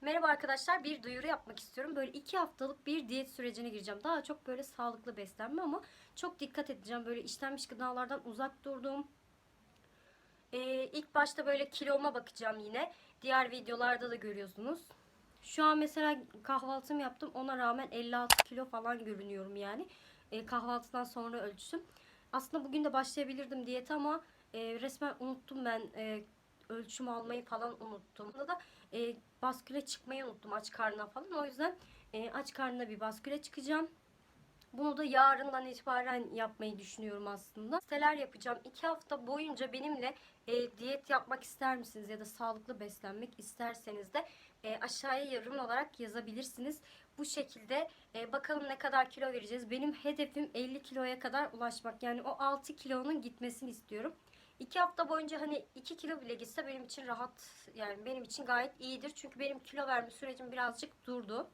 Merhaba arkadaşlar bir duyuru yapmak istiyorum. Böyle iki haftalık bir diyet sürecine gireceğim. Daha çok böyle sağlıklı beslenme ama çok dikkat edeceğim. Böyle işlenmiş gıdalardan uzak durdum. Ee, ilk başta böyle kiloma bakacağım yine. Diğer videolarda da görüyorsunuz. Şu an mesela kahvaltımı yaptım. Ona rağmen 56 kilo falan görünüyorum yani. Ee, kahvaltıdan sonra ölçtüm. Aslında bugün de başlayabilirdim diyete ama e, resmen unuttum ben e, ölçüm almayı falan unuttum. Bunda da e, basküle çıkmayı unuttum aç karnına falan. O yüzden e, aç karnına bir basküle çıkacağım. Bunu da yarından itibaren yapmayı düşünüyorum aslında. Listeler yapacağım. İki hafta boyunca benimle e, diyet yapmak ister misiniz ya da sağlıklı beslenmek isterseniz de e, aşağıya yorum olarak yazabilirsiniz. Bu şekilde e, bakalım ne kadar kilo vereceğiz. Benim hedefim 50 kiloya kadar ulaşmak. Yani o 6 kilonun gitmesini istiyorum. İki hafta boyunca hani 2 kilo bile gitse benim için rahat yani benim için gayet iyidir. Çünkü benim kilo verme sürecim birazcık durdu.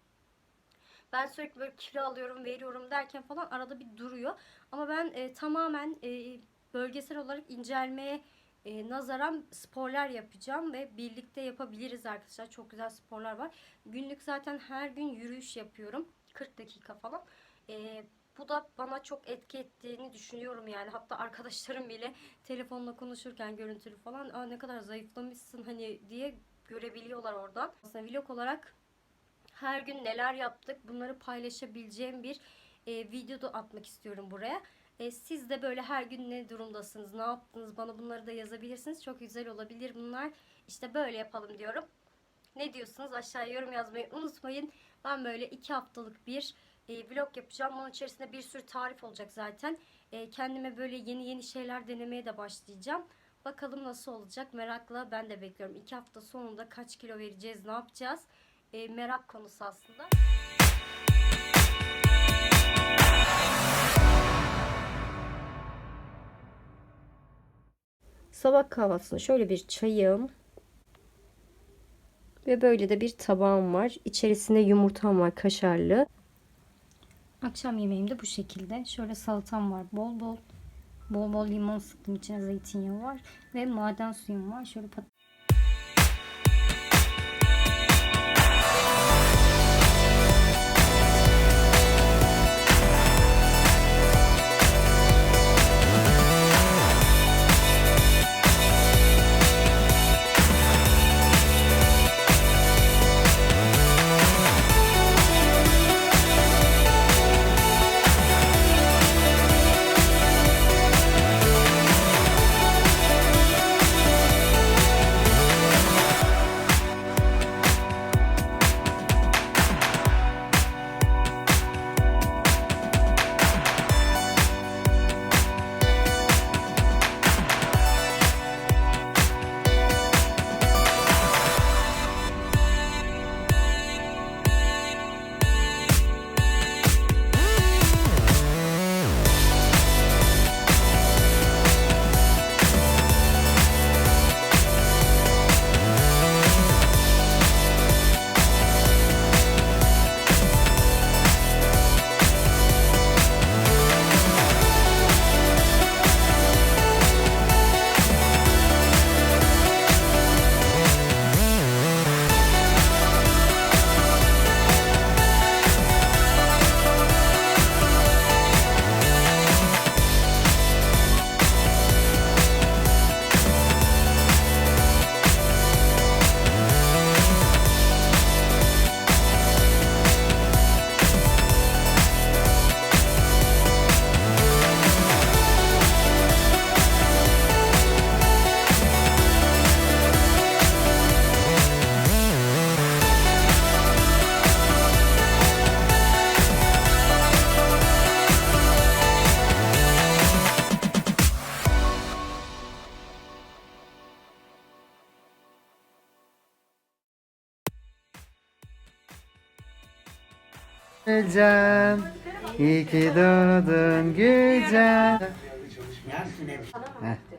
Ben sürekli böyle kilo alıyorum, veriyorum derken falan arada bir duruyor. Ama ben e, tamamen e, bölgesel olarak incelmeye e, nazaran sporlar yapacağım ve birlikte yapabiliriz arkadaşlar. Çok güzel sporlar var. Günlük zaten her gün yürüyüş yapıyorum. 40 dakika falan. E, bu da bana çok etki ettiğini düşünüyorum yani. Hatta arkadaşlarım bile telefonla konuşurken görüntülü falan Aa, ne kadar zayıflamışsın hani diye görebiliyorlar oradan. Aslında vlog olarak her gün neler yaptık bunları paylaşabileceğim bir e, video da atmak istiyorum buraya. E, siz de böyle her gün ne durumdasınız, ne yaptınız bana bunları da yazabilirsiniz. Çok güzel olabilir bunlar. İşte böyle yapalım diyorum. Ne diyorsunuz aşağıya yorum yazmayı unutmayın. Ben böyle iki haftalık bir e, vlog yapacağım. Bunun içerisinde bir sürü tarif olacak zaten. E, kendime böyle yeni yeni şeyler denemeye de başlayacağım. Bakalım nasıl olacak merakla ben de bekliyorum. İki hafta sonunda kaç kilo vereceğiz, ne yapacağız? E, merak konusu aslında. Sabah kahvaltısında şöyle bir çayım ve böyle de bir tabağım var. İçerisinde yumurtam var kaşarlı. Akşam yemeğim de bu şekilde. Şöyle salatam var bol bol. Bol bol limon sıktım içine zeytinyağı var. Ve maden suyum var. Şöyle pat Gülcan, iyi ki doğdun Gülcan. Heh.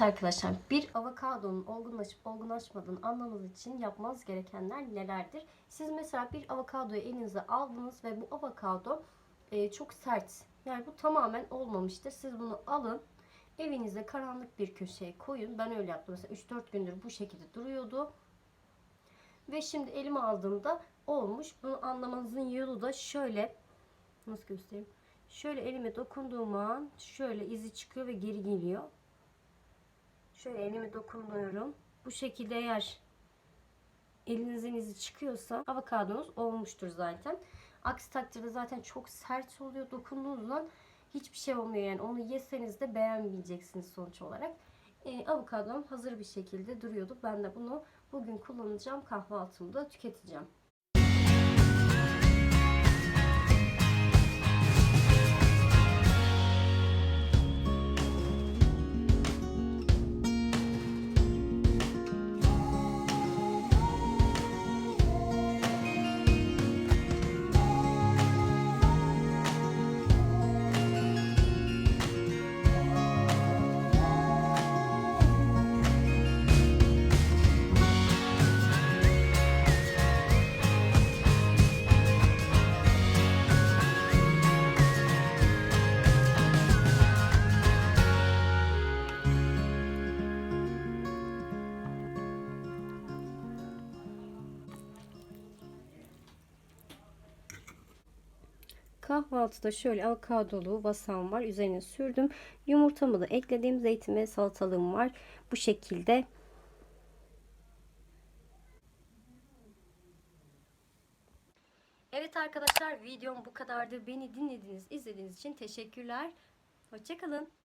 Arkadaşlar bir avokadonun olgunlaşıp olgunlaşmadığını anlamanız için yapmanız gerekenler nelerdir? Siz mesela bir avokadoyu elinize aldınız ve bu avokado e, çok sert. Yani bu tamamen olmamıştır. Siz bunu alın evinize karanlık bir köşeye koyun. Ben öyle yaptım. Mesela 3-4 gündür bu şekilde duruyordu. Ve şimdi elime aldığımda olmuş. Bunu anlamanızın yolu da şöyle. Nasıl göstereyim? Şöyle elime dokunduğum an şöyle izi çıkıyor ve geri geliyor. Şöyle elime dokunuyorum. Bu şekilde eğer elinizin izi çıkıyorsa avokadonuz olmuştur zaten. Aksi takdirde zaten çok sert oluyor dokunduğunuzdan hiçbir şey olmuyor yani onu yeseniz de beğenmeyeceksiniz sonuç olarak. Ee, avokadom hazır bir şekilde duruyordu. Ben de bunu bugün kullanacağım kahvaltımda tüketeceğim. Kahvaltıda şöyle avokadolu vasam var. Üzerine sürdüm. Yumurtamı da ekledim. Zeytin ve salatalığım var. Bu şekilde. Evet arkadaşlar videom bu kadardı. Beni dinlediğiniz, izlediğiniz için teşekkürler. Hoşçakalın.